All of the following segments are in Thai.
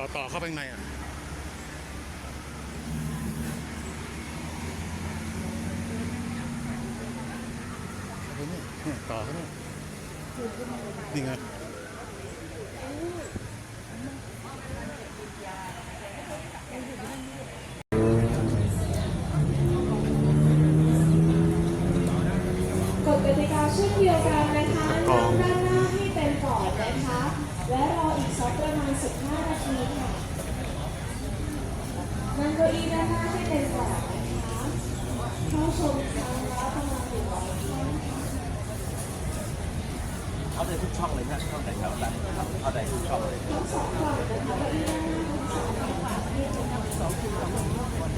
ต่อต่อเข้าไปข้างในอะนี่ต่อเขาเนี่ยนี่ไงกฎกติกาเช่นเดียวกันนะคะนั่งด้านหน้าให้เต็มก่อนนะคะ และรออีก ประมาณ 15 นาทีค่ะนั่งเก้าอี้ด้านหน้าให้เต็มก่อนะคะเข้าชมครั้งละประมาณหนึ่งร้อยท่านค่ะเอาได้ทุกช่องเลยนะช่องไหนแถวนั้นครับเอาได้ทุกช่องเลยทั้งสองฝั่งนะคะเก้าอี้ด้านหน้าทั้งสองฝั่งให้เต็มก่อน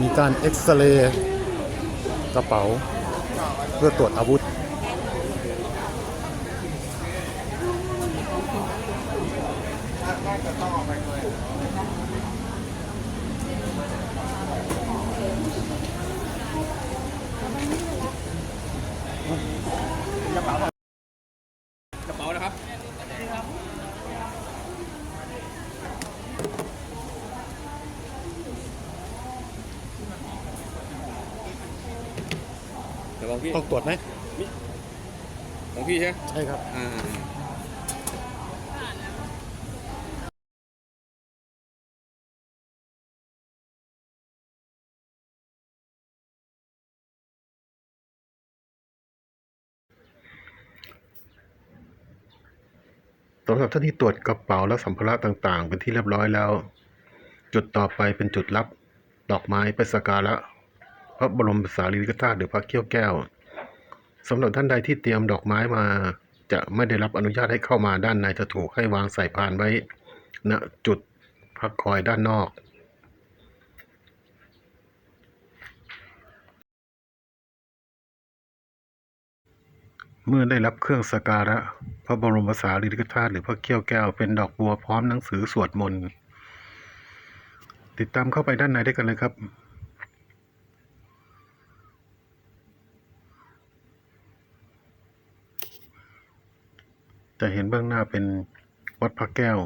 มีการเอ็กซเรย์กระเป๋า เพื่อตรวจอาวุธกระเป๋านะครับเดี๋ยว ของพี่ต้องตรวจไหมของพี่ใช่ไหมใช่ครับอ่าๆสำหรับท่านที่ตรวจกระเป๋าและสัมภาระต่างๆ เป็นที่เรียบร้อยแล้ว จุดต่อไปเป็นจุดรับ ดอกไม้ไปสักการะ พระบรมสารีริกธาตุหรือพระเขี้ยวแก้วสำหรับท่านใดที่เตรียมดอกไม้มา จะไม่ได้รับอนุญาตให้เข้ามาด้านในจะถูกให้วางใส่พานไว้ณจุดพักคอยด้านนอกเมื่อได้รับเครื่องสักการะ พระบรมสารีริกธาตุหรือพระเขี้ยวแก้วเป็นดอกบัวพร้อมหนังสือสวดมนต์ ติดตามเข้าไปด้านในได้กันเลยครับ จะเห็นเบื้องหน้าเป็นวัดพระแก้ว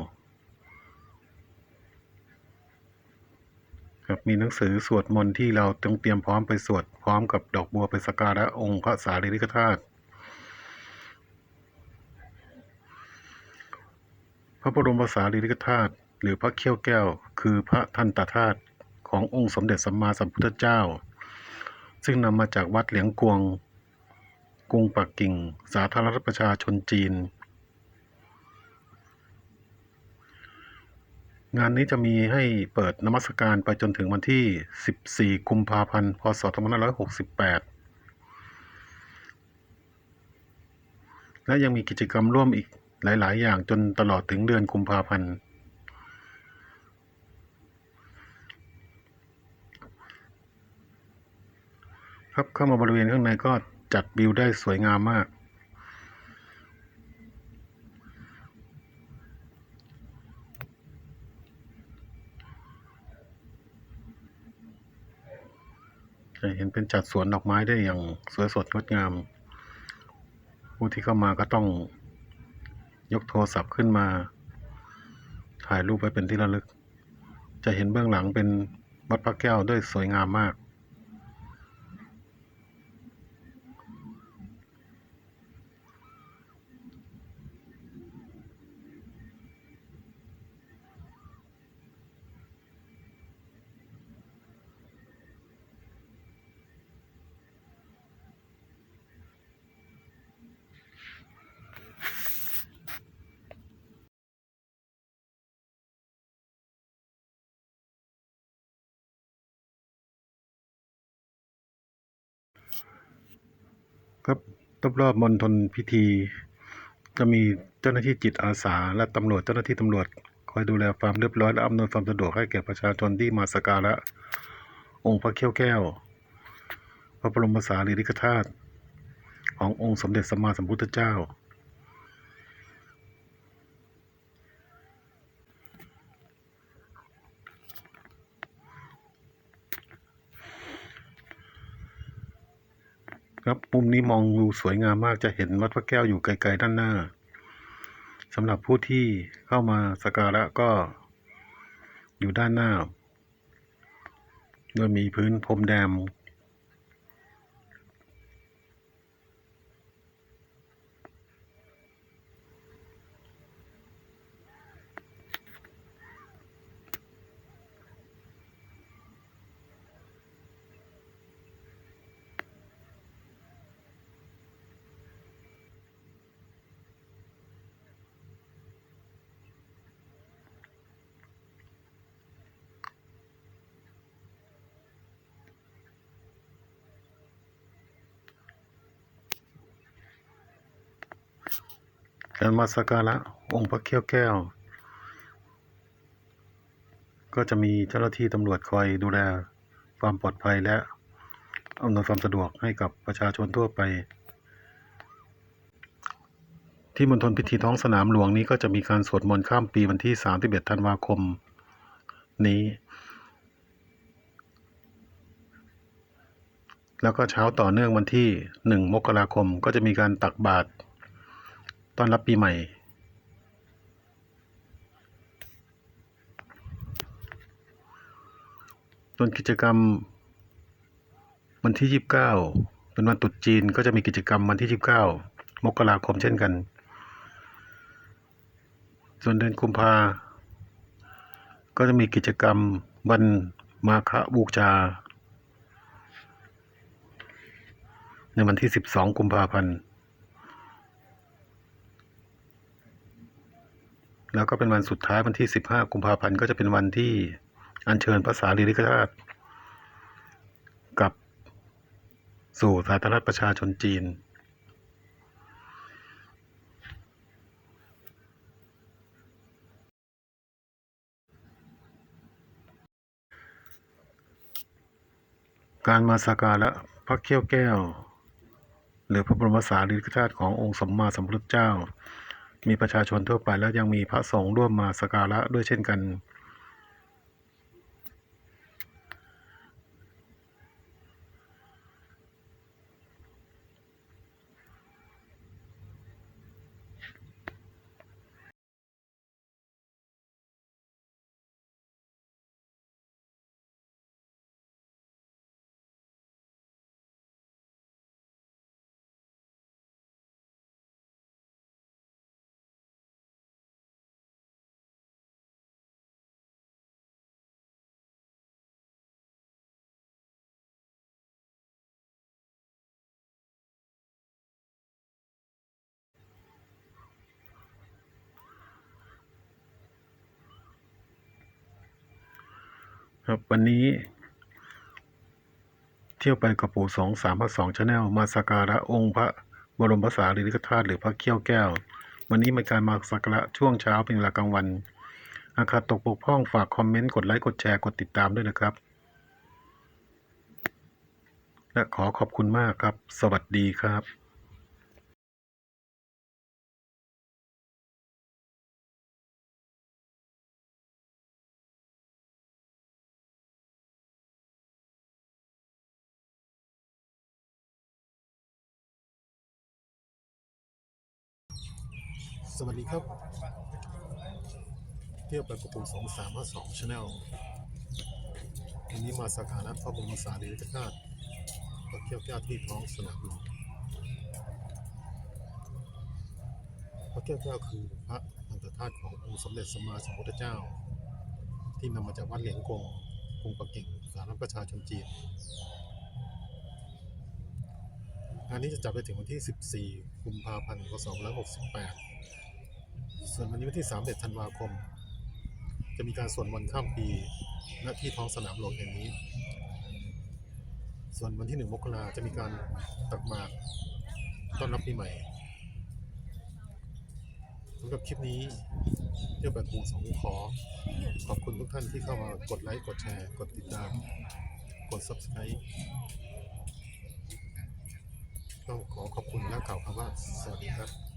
ครับมีหนังสือสวดมนต์ที่เราต้องเตรียมพร้อมไปสวดพร้อมกับดอกบัวไปสักการะองค์พระสารีริกธาตุพระบรมสารีริกธาตุหรือพระเขี้ยวแก้ว คือพระทันตธาตุขององค์สมเด็จสัมมาสัมพุทธเจ้า ซึ่งนำมาจากวัดเหลียงกวงกรุงปักกิ่ง สาธารณรัฐประชาชนจีน งานนี้จะมีให้เปิดนมัสการไปจนถึงวันที่ 14 กุมภาพันธ์ พศ 2568 และยังมีกิจกรรมร่วมอีกหลาย ๆ อย่างจนตลอดถึงเดือนกุมภาพันธ์ ครับเข้ามาบริเวณข้างในก็จัดวิวได้สวยงามมาก จะเห็นเป็นจัดสวนดอกไม้ได้อย่างสวยสดงดงาม ผู้ที่เข้ามาก็ต้องยกโทรศัพท์ขึ้นมา ถ่ายรูปไว้เป็นที่ระลึก จะเห็นเบื้องหลังเป็นวัดพระแก้วด้วยสวยงามมาก ครับรอบๆมณฑลพิธี จะมีเจ้าหน้าที่จิตอาสา และตำรวจเจ้าหน้าที่ตำรวจคอยดูแลความเรียบร้อยและอำนวยความสะดวกให้แก่ประชาชนที่มาสักการะองค์พระเขี้ยวแก้ว พระบรมสารีริกธาตุขององค์สมเด็จสัมมาสัมพุทธเจ้า มุมนี้มองดูสวยงามมากจะเห็นวัดพระแก้วอยู่ไกลๆด้านหน้าสำหรับผู้ที่เข้ามาสักการะก็อยู่ด้านหน้า โดยมีพื้นพรมแดง การมาสักการะองค์พระเขี้ยวแก้ว ก็จะมีเจ้าหน้าที่ตำรวจคอยดูแลความปลอดภัยและอำนวยความสะดวกให้กับประชาชนทั่วไป ที่มณฑลพิธีท้องสนามหลวงนี้ก็จะมีการสวดมนต์ข้ามปีวันที่ 31 ธันวาคม นี้ แล้วก็เช้าต่อเนื่องวันที่ 1 มกราคมก็จะมีการตักบาตร ต้อนรับปีใหม่ ส่วนกิจกรรม วันที่ 29 เป็นวันตรุษจีนก็จะมีกิจกรรมวันที่ 29 มกราคมเช่นกัน ส่วนเดือนกุมภาก็จะมีกิจกรรมวันมาฆบูชาในวันที่ 12 กุมภาพันธ์ แล้วก็เป็นวันสุดท้ายวันที่ 15 กุมภาพันธ์ก็จะเป็นวันที่อัญเชิญพระสารีริกธาตุกับสู่สาธารณประชาชนจีน การมาสักการะพระเขี้ยวแก้ว หรือพระบรมสารีริกธาตุขององค์สมมาสัมพุทธเจ้า มีประชาชนทั่วไปแล้วยังมีพระสงฆ์ร่วมมาสักการะด้วยเช่นกัน ครับวันนี้เที่ยวไปกับปู่สองสามพักสองชาแนลมาสักการะองค์พระบรมสารีริกธาตุหรือพระเขี้ยวแก้ว วันนี้เป็นการมาสักการะช่วงเช้าเป็นเวลากลางวันอาคาตกบกพร่องฝากคอมเมนต์กดไลค์กดแชร์กดติดตามด้วยนะครับ และขอขอบคุณมากครับ สวัสดีครับ สวัสดีครับ เที่ยวไปกับปู่สองสามห้าสองชาแนลวันนี้มาสักการะพระบรมสารีริกธาตุพระเขี้ยวแก้วที่ท้องสนามหลวงพระเขี้ยวแก้วคือพระอันตรธาตุขององค์สมเด็จสมมาสัมพุทธเจ้า ที่นำมาจากวัดเหลียงกงกรุงปักกิ่งสาธารณรัประชาชนจีนงานนี้จะจัดไปถึงวันที่ 14 กุมภาพันธ์พศ2568 ส่วนวันนี้วันที่ 31 ธันวาคม จะมีการสวดมนต์ข้ามปี ณ ที่ท้องสนามหลวงแห่งนี้ ส่วนวันที่ 1 มกราจะมีการตักบาตรต้อนรับปีใหม่สำหรับคลิปนี้เที่ยวแบบกรุงสองขอ ขอบคุณทุกท่านที่เข้ามากดไลค์ กดแชร์ กดติดตาม กด subscribe ต้องขอขอบคุณและกล่าวคำว่าสวัสดีครับ